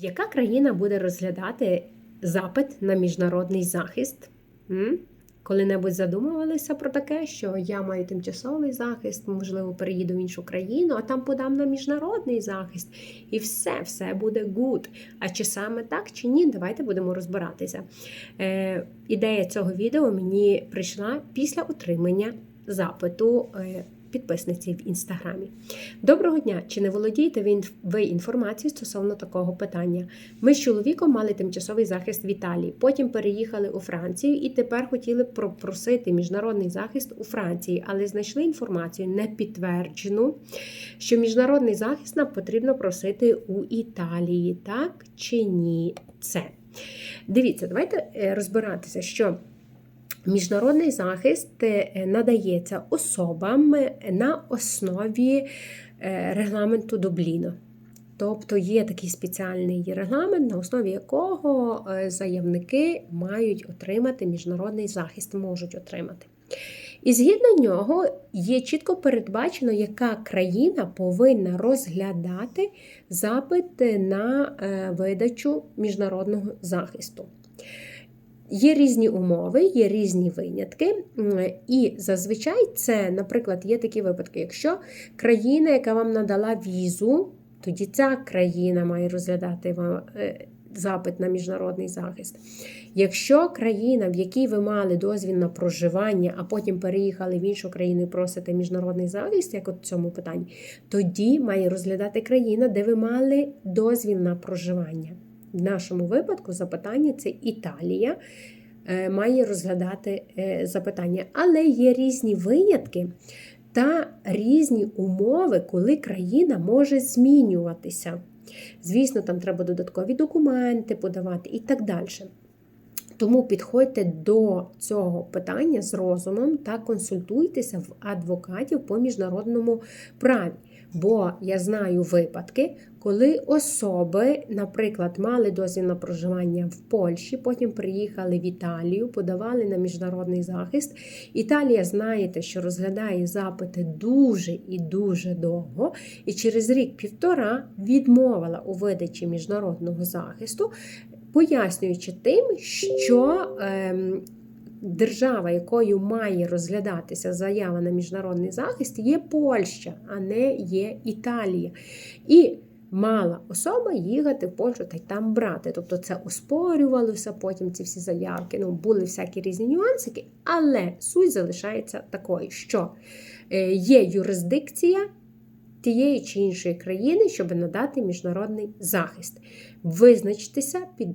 Яка країна буде розглядати запит на міжнародний захист? Коли-небудь задумувалися про таке, що я маю тимчасовий захист, можливо, переїду в іншу країну, а там подам на міжнародний захист, і все, все буде good. А чи саме так, чи ні, давайте будемо розбиратися. Е, ідея цього відео мені прийшла після отримання запиту. Е, Підписниці в інстаграмі. Доброго дня! Чи не володієте ви інформацією стосовно такого питання? Ми з чоловіком мали тимчасовий захист в Італії, потім переїхали у Францію і тепер хотіли б попросити міжнародний захист у Франції, але знайшли інформацію не підтверджену, що міжнародний захист нам потрібно просити у Італії, так чи ні? Це. Дивіться, давайте е, розбиратися, що. Міжнародний захист е, надається особам на основі е, регламенту Дубліно. Тобто є такий спеціальний регламент, на основі якого е, заявники мають отримати міжнародний захист, можуть отримати. І згідно нього є чітко передбачено, яка країна повинна розглядати запит на е, видачу міжнародного захисту. Є різні умови, є різні винятки, і зазвичай це, наприклад, є такі випадки, якщо країна, яка вам надала візу, тоді ця країна має розглядати вам е, запит на міжнародний захист. Якщо країна, в якій ви мали дозвіл на проживання, а потім переїхали в іншу країну і просите міжнародний захист, як от в цьому питанні, тоді має розглядати країна, де ви мали дозвіл на проживання. В нашому випадку запитання це Італія е, має розглядати е, запитання, але є різні винятки та різні умови, коли країна може змінюватися. Звісно, там треба додаткові документи подавати і так далі. Тому підходьте до цього питання з розумом та консультуйтеся в адвокатів по міжнародному праві. Бо я знаю випадки, коли особи, наприклад, мали дозвіл на проживання в Польщі, потім приїхали в Італію, подавали на міжнародний захист. Італія, знаєте, що розглядає запити дуже і дуже довго, і через рік-півтора відмовила у видачі міжнародного захисту, пояснюючи тим, що. Ем, Держава, якою має розглядатися заява на міжнародний захист, є Польща, а не є Італія. І мала особа їхати в Польщу та й там брати. Тобто це оспорювалося, потім ці всі заявки. Ну, були всякі різні нюансики, але суть залишається такою, що е, є юрисдикція тієї чи іншої країни, щоб надати міжнародний захист. Визначтеся, під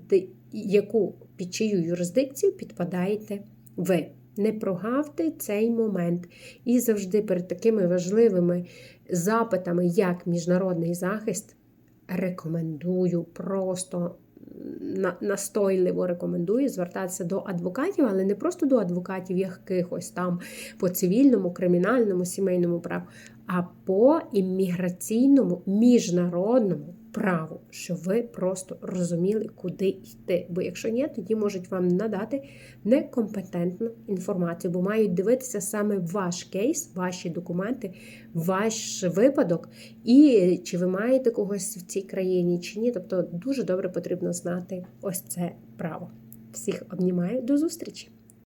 яку під чию юрисдикцію підпадаєте ви. Не прогавте цей момент. І завжди перед такими важливими запитами, як міжнародний захист, рекомендую просто настойливо рекомендую звертатися до адвокатів, але не просто до адвокатів якихось там по цивільному, кримінальному, сімейному праву, а по імміграційному, міжнародному праву, щоб ви просто розуміли, куди йти. Бо якщо ні, тоді можуть вам надати некомпетентну інформацію, бо мають дивитися саме ваш кейс, ваші документи, ваш випадок, і чи ви маєте когось в цій країні, чи ні. Тобто дуже добре потрібно знати ось це право. Всіх обнімаю, до зустрічі!